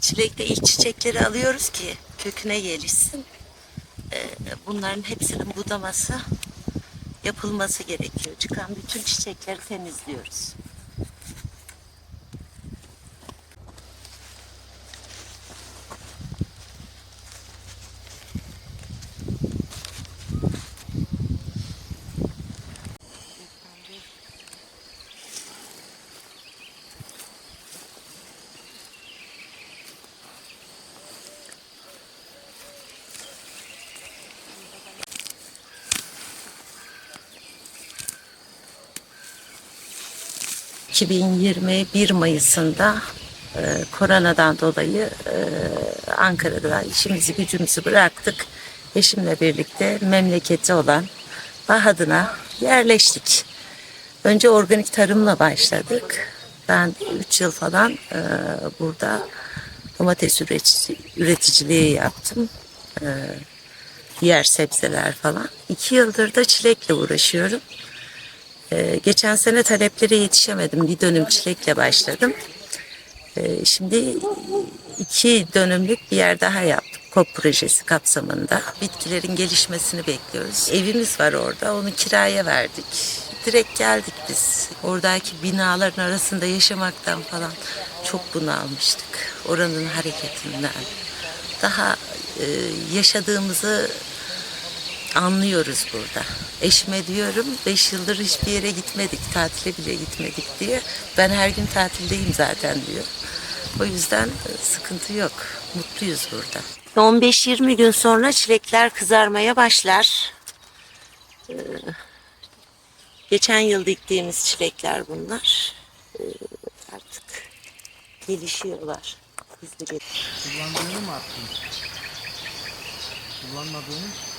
Çilekte ilk çiçekleri alıyoruz ki köküne gelişsin. Ee, bunların hepsinin budaması yapılması gerekiyor. Çıkan bütün çiçekleri temizliyoruz. ...2021 Mayıs'ında e, koronadan dolayı e, Ankara'da işimizi gücümüzü bıraktık. Eşimle birlikte memleketi olan Bahadın'a yerleştik. Önce organik tarımla başladık. Ben 3 yıl falan e, burada domates üretici, üreticiliği yaptım. E, diğer sebzeler falan. 2 yıldır da çilekle uğraşıyorum. Ee, geçen sene taleplere yetişemedim. Bir dönüm çilekle başladım. Ee, şimdi iki dönümlük bir yer daha yaptık. KOP projesi kapsamında. Bitkilerin gelişmesini bekliyoruz. Evimiz var orada. Onu kiraya verdik. Direkt geldik biz. Oradaki binaların arasında yaşamaktan falan çok bunalmıştık. Oranın hareketinden. Daha e, yaşadığımızı anlıyoruz burada. Eşime diyorum 5 yıldır hiçbir yere gitmedik, tatile bile gitmedik diye. Ben her gün tatildeyim zaten diyor. O yüzden e, sıkıntı yok. Mutluyuz burada. 15-20 gün sonra çilekler kızarmaya başlar. Ee, geçen yıl diktiğimiz çilekler bunlar. Ee, artık gelişiyorlar. Hızlı gelişiyor. Kullandığını mı attın? Kullanmadığını?